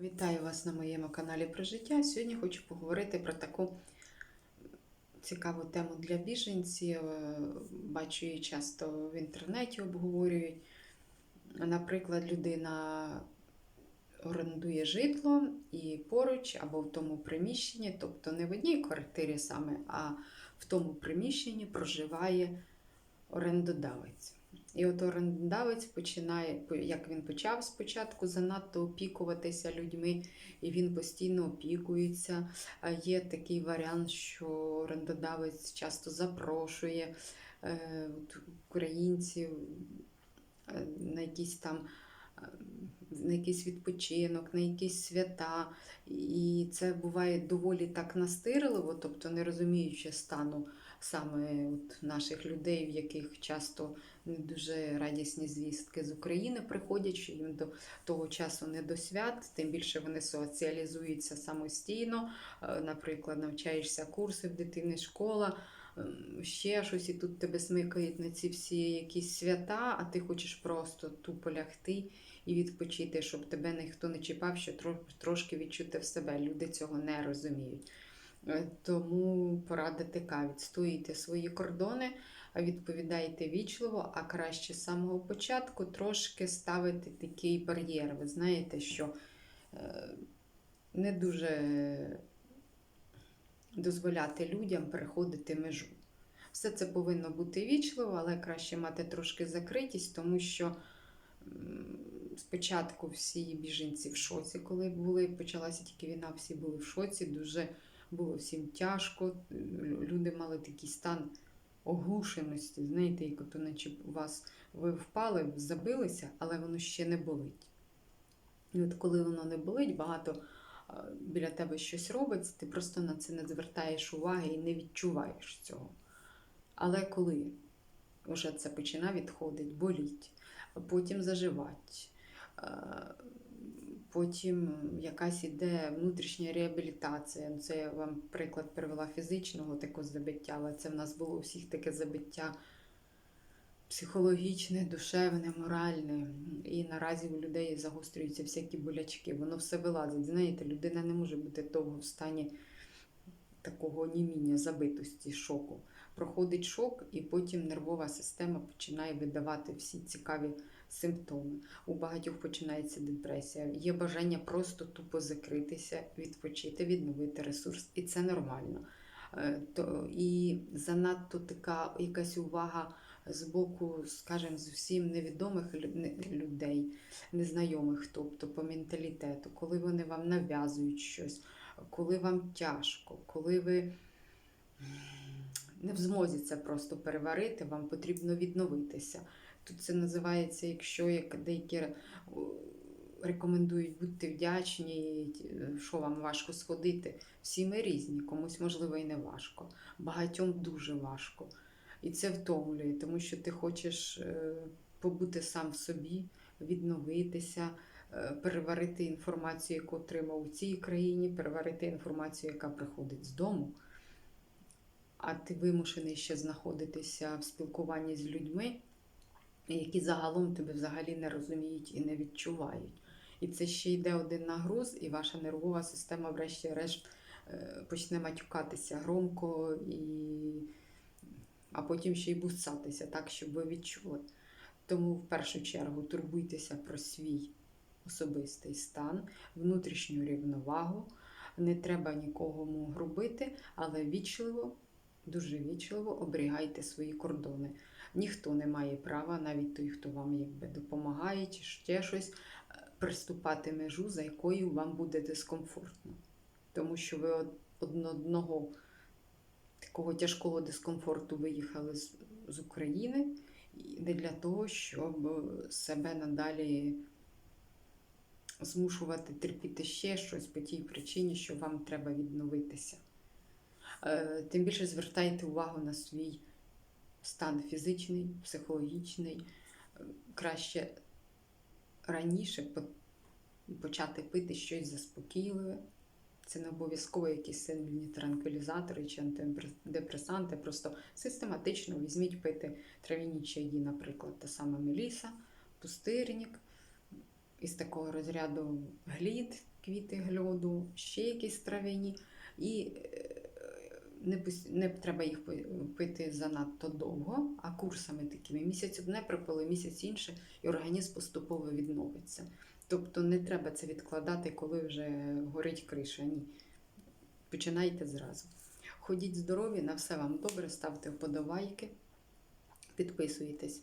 Вітаю вас на моєму каналі про життя. Сьогодні хочу поговорити про таку цікаву тему для біженців. Е, Бачу її часто в інтернеті обговорюють. Наприклад, людина орендує житло і поруч або в тому приміщенні, тобто не в одній квартирі саме, а в тому приміщенні проживає орендодавець. І от орендодавець починає, як він почав спочатку занадто опікуватися людьми, і він постійно опікується. Є такий варіант, що орендодавець часто запрошує е, українців е, на якісь там. На якийсь відпочинок, на якісь свята, і це буває доволі так настирливо, тобто не розуміючи стану саме от наших людей, в яких часто не дуже радісні звістки з України приходять, що їм до того часу не до свят, тим більше вони соціалізуються самостійно. Е, Наприклад, навчаєшся курси в дитини, школа, ще щось, і тут тебе смикають на ці всі якісь свята, а ти хочеш просто тупо лягти і відпочити, щоб тебе ніхто не чіпав, що трошки відчути в себе. Люди цього не розуміють. Е, Тому порада така: відстоюйте свої кордони, відповідайте вічливо, а краще з самого початку трошки ставити такий бар'єр. Ви знаєте, що е, не дуже дозволяти людям переходити межу. Все це повинно бути вічливо, але краще мати трошки закритість, тому що спочатку всі біженці в шоці, коли були, почалася тільки війна, всі були в шоці, дуже було всім тяжко. Люди мали такий стан оглушеності, знаєте, як от наче у вас ви впали, забилися, але воно ще не болить. І от коли воно не болить, багато біля тебе щось робиться, ти просто на це не звертаєш уваги і не відчуваєш цього. Але коли вже це починає відходити, боліть, потім заживати, потім якась іде внутрішня реабілітація. Ну, Це я вам приклад привела фізичного такого забиття, але це в нас було у всіх таке забиття психологічне, душевне, моральне. І наразі у людей загострюються всякі болячки. Воно все вилазить. Знаєте, людина не може бути довго в стані такого німіння, забитості, шоку. Проходить шок, і потім нервова система починає видавати всі цікаві симптоми. У багатьох починається депресія. Є бажання просто тупо закритися, відпочити, відновити ресурс, і це нормально. Е, То, і занадто така якась увага з боку, скажімо, зовсім невідомих людей, незнайомих, тобто по менталітету, коли вони вам нав'язують щось, коли вам тяжко, коли ви не в змозі це просто переварити, вам потрібно відновитися. Тут це називається, якщо як деякі е, рекомендують бути вдячні, що вам важко сходити. Всі ми різні, комусь можливо і не важко, багатьом дуже важко. І це втомлює, тому що ти хочеш е, побути сам в собі, відновитися, е, переварити інформацію, яку отримав у цій країні, переварити інформацію, яка приходить з дому. А ти вимушений ще знаходитися в спілкуванні з людьми, які загалом тебе взагалі не розуміють і не відчувають. І це ще йде один нагруз, і ваша нервова система, врешті-решт, е, почне матюкатися громко, і... а потім ще й бусатися, так, щоб ви відчули. Тому в першу чергу турбуйтеся про свій особистий стан, внутрішню рівновагу. Не треба нікому грубити, але вічливо, дуже вічливо оберігайте свої кордони. Ніхто не має права, навіть той, хто вам якби допомагає чи ще щось, приступати межу, за якою вам буде дискомфортно. Тому що ви од- од- одного такого тяжкого дискомфорту виїхали з, з України не для того, щоб е, себе надалі змушувати терпіти ще щось по тій причині, що вам треба відновитися. Е, Тим більше звертайте увагу на свій стан фізичний, психологічний. Е, Краще раніше почати пити щось заспокійливе. Це не обов'язково якісь сильні транквілізатори чи антидепресанти. Просто систематично візьміть пити трав'яні чаї, наприклад, та сама меліса, пустирник, із такого розряду глід, квіти гльоду, ще якісь трав'яні. І е, не, не треба їх пити занадто довго, а курсами такими. Місяць одне припили, місяць інше, і організм поступово відновиться. Тобто не треба це відкладати, коли вже горить криша. Ні. Починайте зразу. Ходіть здорові, на все вам добре, ставте вподобайки, підписуйтесь.